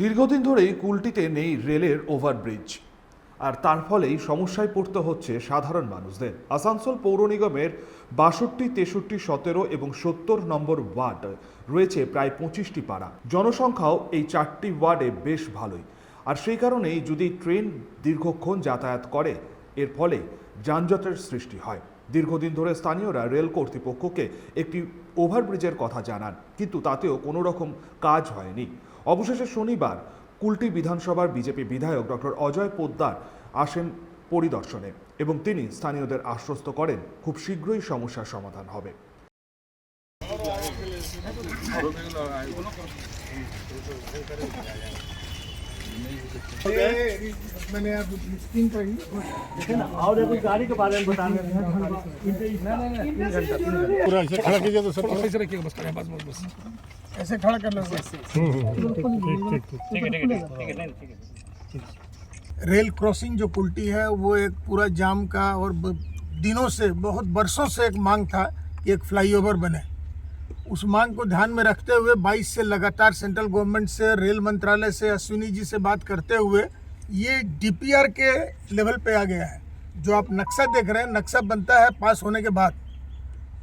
দীর্ঘদিন ধরেই কুলটিতে নেই রেলের ওভারব্রিজ। আর তার ফলেই সমস্যায় পড়তে হচ্ছে সাধারণ মানুষদের। আসানসোল পৌর নিগমের বাষট্টি, তেষট্টি, সতেরো এবং সত্তর নম্বর ওয়ার্ড রয়েছে প্রায় পঁচিশটি পাড়া। জনসংখ্যাও এই চারটি ওয়ার্ডে বেশ ভালোই। আর সেই কারণেই যদি ট্রেন দীর্ঘক্ষণ যাতায়াত করে, এর ফলে যানজটের সৃষ্টি হয়। দীর্ঘদিন ধরে স্থানীয়রা রেল কর্তৃপক্ষকে একটি ওভারব্রিজের কথা জানান, কিন্তু তাতেও কোনো রকম কাজ হয়নি। অবশেষে শনিবার কুলটি বিধানসভার বিজেপি বিধায়ক ডক্টর অজয় পোদ্দার আসেন পরিদর্শনে এবং তিনি স্থানীয়দের আশ্বস্ত করেন, খুব শীঘ্রই সমস্যার সমাধান হবে। मैंने आप ही और अभी गाड़ी के बारे में बताने पूरा ऐसे खड़ा कीजिए तो सब ऐसे रखिएगा बस बस बस बस ऐसे खड़ा कर लो रेल क्रॉसिंग जो कुल्टी है, वो एक पूरा जाम का और दिनों से, बहुत बरसों से एक मांग था कि एक फ्लाईओवर बने। उस मांग को ध्यान में रखते हुए 22 से लगातार सेंट्रल गवर्नमेंट से, रेल मंत्रालय से, अश्विनी जी से बात करते हुए ये डीपीआर के लेवल पे आ गया है। जो आप नक्शा देख रहे हैं, नक्शा बनता है पास होने के बाद।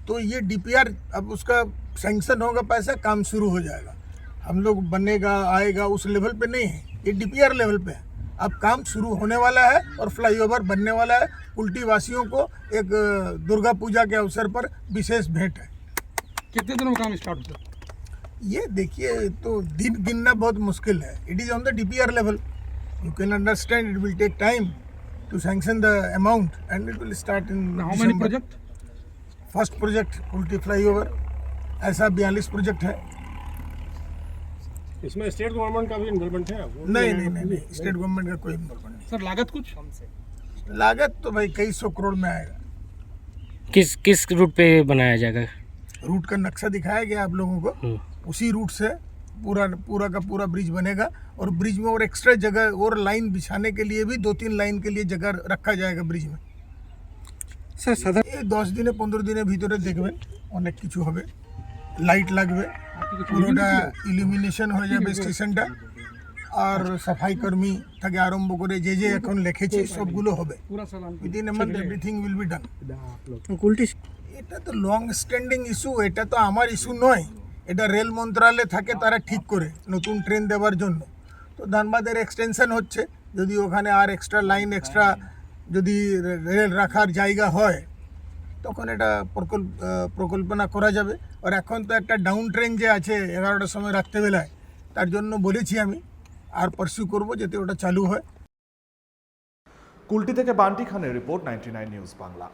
तो ये डीपीआर, अब उसका सेंक्शन होगा पैसा, काम शुरू हो जाएगा। हम लोग बनेगा, आएगा, उस लेवल पे नहीं है। ये डीपीआर लेवल पे है। अब काम शुरू होने वाला है और फ्लाईओवर बनने वाला है। उल्टी वासियों को एक, दुर्गा पूजा के अवसर पर विशेष भेंट है। कितने दिनों में काम स्टार्ट होता ये देखिए तो दिन गिनना बहुत मुश्किल है। It is on the DPR level you can understand it will take time to sanction the amount and it will start in how many project first project उल्टी फ्लाईओवर ऐसा बयालीस प्रोजेक्ट है। इसमें स्टेट गवर्नमेंट का भी involvement है? नहीं नहीं नहीं नहीं स्टेट गवर्नमेंट का कोई इन्वॉल्वमेंट सर लागत कुछ? नहीं लागत तो भाई कई सौ करोड़ में आएगा। किस किस रूट पे बनाया जाएगा? रूट का नक्शा दिखाया गया आप लोगों को हम्म। उसी रूट से पूरा पूरा का पूरा ब्रिज बनेगा और ब्रिज में और एक्स्ट्रा जगह और लाइन बिछाने के लिए भी दो तीन लाइन के लिए जगह रखा जाएगा ब्रिज में স্যার সাধারণ এই দশ দিনে পনেরো দিনের ভিতরে দেখবেন অনেক কিছু হবে লাইট লাগবে পুরোটা ইলুমিনেশন হয়ে যাবে স্টেশনটা আর সাফাই কর্মী থেকে আরম্ভ করে যে যে এখন লিখেছে সবগুলো হবে पूरा सालान within a month everything will be done उल्टी এটা তো লং স্ট্যান্ডিং ইস্যু এটা তো আমার ইস্যু নয়। এটা রেল মন্ত্রণালয় থাকে, তারা ঠিক করে নতুন ট্রেন দেওয়ার জন্য। তো ধানবাদের এক্সটেনশন হচ্ছে, যদি ওখানে আর এক্সট্রা লাইন এক্সট্রা যদি রেল রাখার জায়গা হয়, তখন এটা প্রকল্প প্রকল্পনা করা যাবে। আর এখন তো একটা ডাউন ট্রেন যে আছে এগারোটার সময় রাত্রেবেলায়, তার জন্য বলেছি আমি, আর পারসিউ করব যাতে ওটা চালু হয়। কুলটি থেকে বান্টি খানের রিপোর্ট নাইনটি নিউজ বাংলা।